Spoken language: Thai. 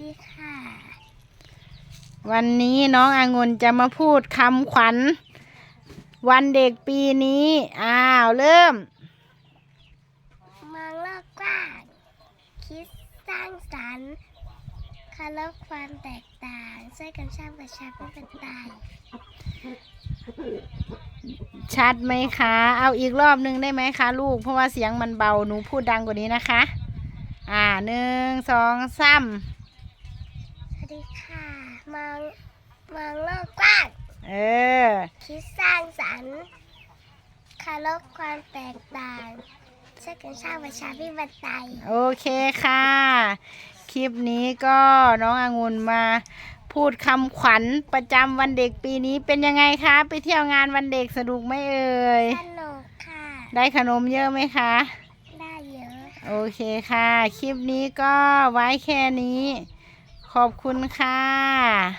ดีค่ะ วันนี้น้องอางุนจะมาพูดคำขวัญ วันเด็กปีนี้ อ้าว เริ่ม มองโลกกว้าง คิดสร้างสรรค์คารพความแตกต่าง ช่วยกันสร้างประชาธิปไตยชัดไหมคะ เอาอีกรอบหนึ่งได้ไหมคะ ลูก เพราะว่าเสียงมันเบา หนูพูดดังกว่านี้นะคะ อ่าหนึ่งสองสาม ดีค่ะมองมองโลกกว้างเออ คิดสร้างสรรค์เคารพความแตกต่างช่วยกันสร้างประชาธิปไตยโอเคค่ะ คลิปนี้ก็น้ององุ่นมาพูดคำขวัญประจำวันเด็กปีนี้เป็นยังไงคะ ไปเที่ยวงานวันเด็กสนุกไหมเอ่ย สนุกค่ะ ได้ขนมเยอะไหมคะ ได้เยอะ โอเคค่ะ คลิปนี้ก็ไว้แค่นี้ ขอบคุณค่ะ